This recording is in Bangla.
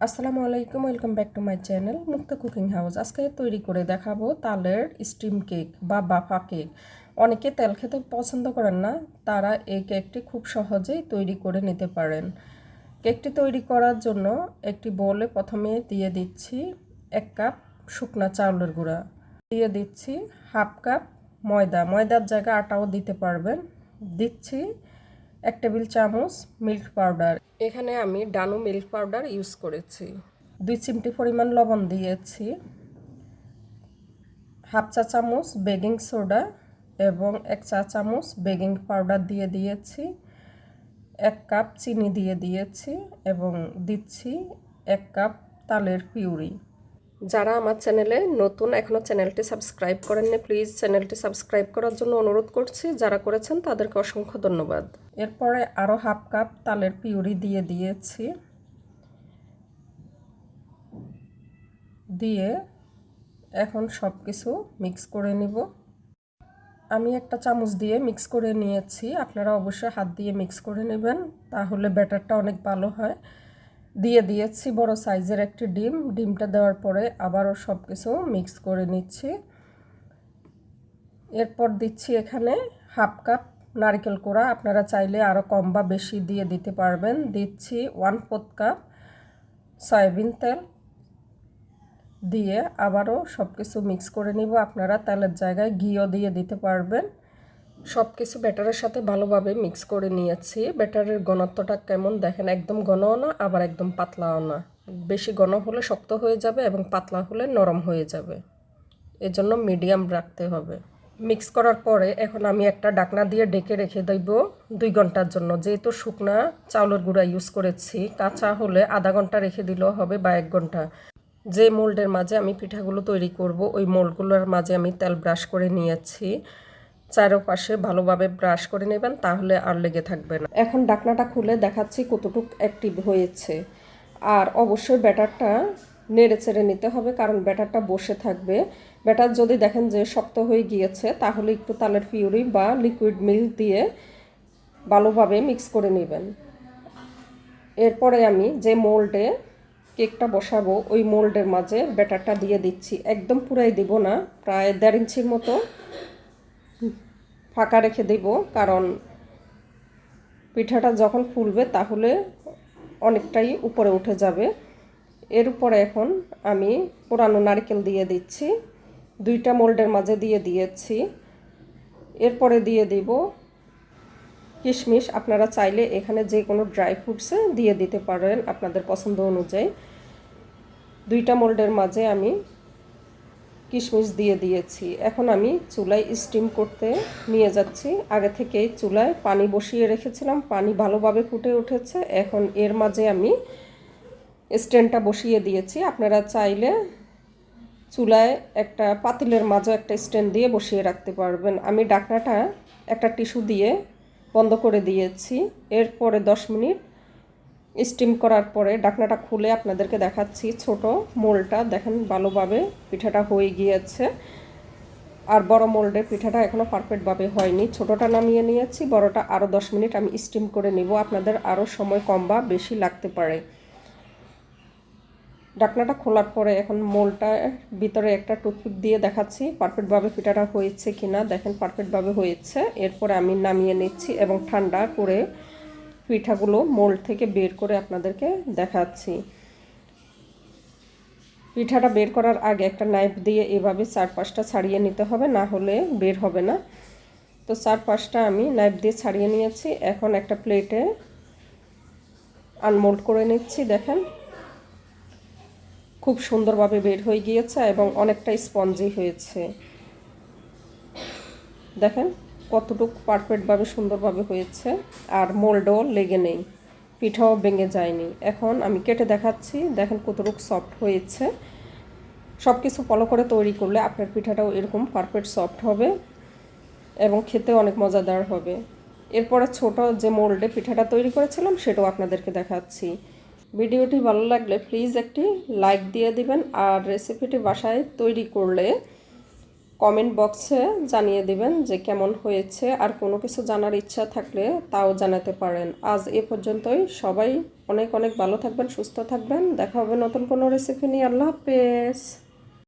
আসসালামু আলাইকুম, welcome back to my channel Mukta cooking house. আজকে তৈরি করে দেখাবো তালের স্টিম কেক বা বাফা কেক। অনেকে তেল খেতে পছন্দ করেন না, তারা এই কেকটি খুব সহজেই তৈরি করে নিতে পারেন। কেকটি তৈরি করার জন্য একটি বোলে প্রথমে দিয়ে দিচ্ছি এক কাপ শুকনা চাউলের গুঁড়া। দিয়ে দিচ্ছি হাফ কাপ ময়দা। ময়দার জায়গায় আটাও দিতে পারবেন। দিচ্ছি এক টেবিল চামচ মিল্ক পাউডার। এখানে আমি ডানু মিল্ক পাউডার ইউজ করেছি। দুই চিমটি পরিমাণ লবণ দিয়েছি। হাফ চা চামচ বেকিং সোডা এবং এক চা চামচ বেকিং পাউডার দিয়ে দিয়েছি। এক কাপ চিনি দিয়ে দিয়েছি এবং দিচ্ছি এক কাপ তালের পিউরি। যারা আমার চ্যানেলে নতুন এখনও চ্যানেলটি সাবস্ক্রাইব করেননি প্লিজ চ্যানেলটি সাবস্ক্রাইব করার জন্য অনুরোধ করছি। যারা করেছেন তাদেরকে অসংখ্য ধন্যবাদ। এরপরে আরও হাফ কাপ তালের পিউরি দিয়ে দিয়েছি। দিয়ে এখন সব কিছু মিক্স করে নিব। আমি একটা চামচ দিয়ে মিক্স করে নিয়েছি। আপনারা অবশ্যই হাত দিয়ে মিক্স করে নেবেন, তাহলে ব্যাটারটা অনেক ভালো হয়। দিয়ে দিয়েছি বড় সাইজের একটি ডিম। ডিমটা দেওয়ার পরে আবারও সব কিছু মিক্স করে নিচ্ছি। এরপর দিচ্ছি এখানে হাফ কাপ নারকেল কোড়া। আপনারা চাইলে আরও কম বা বেশি দিয়ে দিতে পারবেন। দিচ্ছি ওয়ান ফোর্থ কাপ সয়াবিন তেল। দিয়ে আবারও সব কিছু মিক্স করে নিব। আপনারা তেলের জায়গায় ঘিও দিয়ে দিতে পারবেন। সব কিছু ব্যাটারের সাথে ভালোভাবে মিক্স করে নিয়েছি। ব্যাটারের ঘনত্বটা কেমন দেখেন, একদম ঘনও না, আবার একদম পাতলাও না। বেশি ঘন হলে শক্ত হয়ে যাবে এবং পাতলা হলে নরম হয়ে যাবে। এজন্য মিডিয়াম রাখতে হবে। মিক্স করার পরে এখন আমি একটা ডাকনা দিয়ে ডেকে রেখে দেব দুই ঘণ্টার জন্য। যেহেতু শুকনা চাউলের গুঁড়া ইউজ করেছি, কাঁচা হলে আধা ঘণ্টা রেখে দিলেও হবে বা এক ঘণ্টা। যে মোল্ডের মাঝে আমি পিঠাগুলো তৈরি করব, ওই মোল্ডগুলোর মাঝে আমি তেল ব্রাশ করে নিয়েছি। চারোপাশে ভালোভাবে ব্রাশ করে নেবেন, তাহলে আর লেগে থাকবে না। এখন ডাকনাটা খুলে দেখাচ্ছি কতটুক অ্যাক্টিভ হয়েছে। আর অবশ্যই ব্যাটারটা নেড়ে চেড়ে নিতে হবে, কারণ ব্যাটারটা বসে থাকবে। ব্যাটার যদি দেখেন যে শক্ত হয়ে গিয়েছে, তাহলে একটু তালের পিউরি বা লিকুইড মিল্ক দিয়ে ভালোভাবে মিক্স করে নেবেন। এরপরে আমি যে মোল্ডে কেকটা বসাবো, ওই মোল্ডের মাঝে ব্যাটারটা দিয়ে দিচ্ছি। একদম পুরাই দিব না, প্রায় দেড় ইঞ্চির মতো। ফাঁকা রেখে দেব, কারণ পিঠাটা যখন ফুলবে তাহলে অনেকটাই উপরে উঠে যাবে। এর উপরে এখন আমি পুরানো নারকেল দিয়ে দিচ্ছি, দুইটা মোল্ডের মাঝে দিয়ে দিয়েছি। এরপরে দিয়ে দিব কিশমিশ, আপনারা চাইলে এখানে যে কোনো ড্রাই ফ্রুটসে দিয়ে দিতে পারেন আপনাদের পছন্দ অনুযায়ী। দুইটা মোল্ডের মাঝে আমি কিশমিশ দিয়ে দিয়েছি। এখন আমি চুলায় স্টিম করতে নিয়ে যাচ্ছি। আগে থেকেই চুলায় পানি বসিয়ে রেখেছিলাম। পানি ভালোভাবে ফুটে উঠেছে। এখন এর মাঝে আমি স্ট্যান্ডটা বসিয়ে দিয়েছি। আপনারা চাইলে চুলায় একটা পাতিলের মাঝে একটা স্ট্যান্ড দিয়ে বসিয়ে রাখতে পারবেন। আমি ডাকনাটা একটা টিস্যু দিয়ে বন্ধ করে দিয়েছি। এরপরে দশ মিনিট স্টিম করার পরে ডাকনাটা খুলে আপনাদেরকে দেখাচ্ছি। ছোট মোলটা দেখেন ভালোভাবে পিঠাটা হয়ে গিয়েছে। আর বড় মোল্ডে পিঠাটা এখনও পারফেক্টভাবে হয়নি। ছোটোটা নামিয়ে নিয়েছি, বড়টা আরও দশ মিনিট আমি স্টিম করে নিব। আপনাদের আরও সময় কম বা বেশি লাগতে পারে। ডাকনাটা খোলার পরে এখন মোলটা ভিতরে একটা টুথপিক দিয়ে দেখাচ্ছি, পারফেক্টভাবে পিঠাটা হয়েছে কি না দেখেন পারফেক্টভাবে হয়েছে। এরপরে আমি নামিয়ে নিচ্ছি এবং ঠান্ডা করে পিঠাগুলো মোল্ড থেকে বের করে আপনাদেরকে দেখাচ্ছি। পিঠাটা বের করার আগে একটা নাইফ দিয়ে এভাবে চার পাঁচটা ছাড়িয়ে নিতে হবে, না হলে বের হবে না। তো চার পাঁচটা আমি নাইফ দিয়ে ছাড়িয়ে নিয়েছি, এখন একটা প্লেটে আনমোল্ড করে নিচ্ছি, দেখেন। খুব সুন্দরভাবে বের হয়ে গিয়েছে এবং অনেকটা স্পঞ্জি হয়েছে। দেখেন। কতটুকু পারফেক্টভাবে সুন্দরভাবে হয়েছে আর মোল্ডও লেগে নেই, পিঠাও ভেঙে যায়নি। এখন আমি কেটে দেখাচ্ছি, দেখেন কতটুকু সফট হয়েছে। সব কিছু ফলো করে তৈরি করলে আপনার পিঠাটাও এরকম পারফেক্ট সফট হবে এবং খেতে অনেক মজাদার হবে। এরপরে ছোট যে মোল্ডে পিঠাটা তৈরি করেছিলাম সেটাও আপনাদেরকে দেখাচ্ছি। ভিডিওটি ভালো লাগলে প্লিজ একটি লাইক দিয়ে দিবেন আর রেসিপিটি বাসায় তৈরি করলে কমেন্ট বক্সে জানিয়ে দিবেন যে কেমন হয়েছে, আর কোনো কিছু জানার ইচ্ছা থাকলে তাও জানাতে পারেন। আজ এ পর্যন্তই। সবাই অনেক অনেক ভালো থাকবেন, সুস্থ থাকবেন। দেখা হবে নতুন কোনো রেসিপি নিয়ে। আল্লাহ হাফেজ।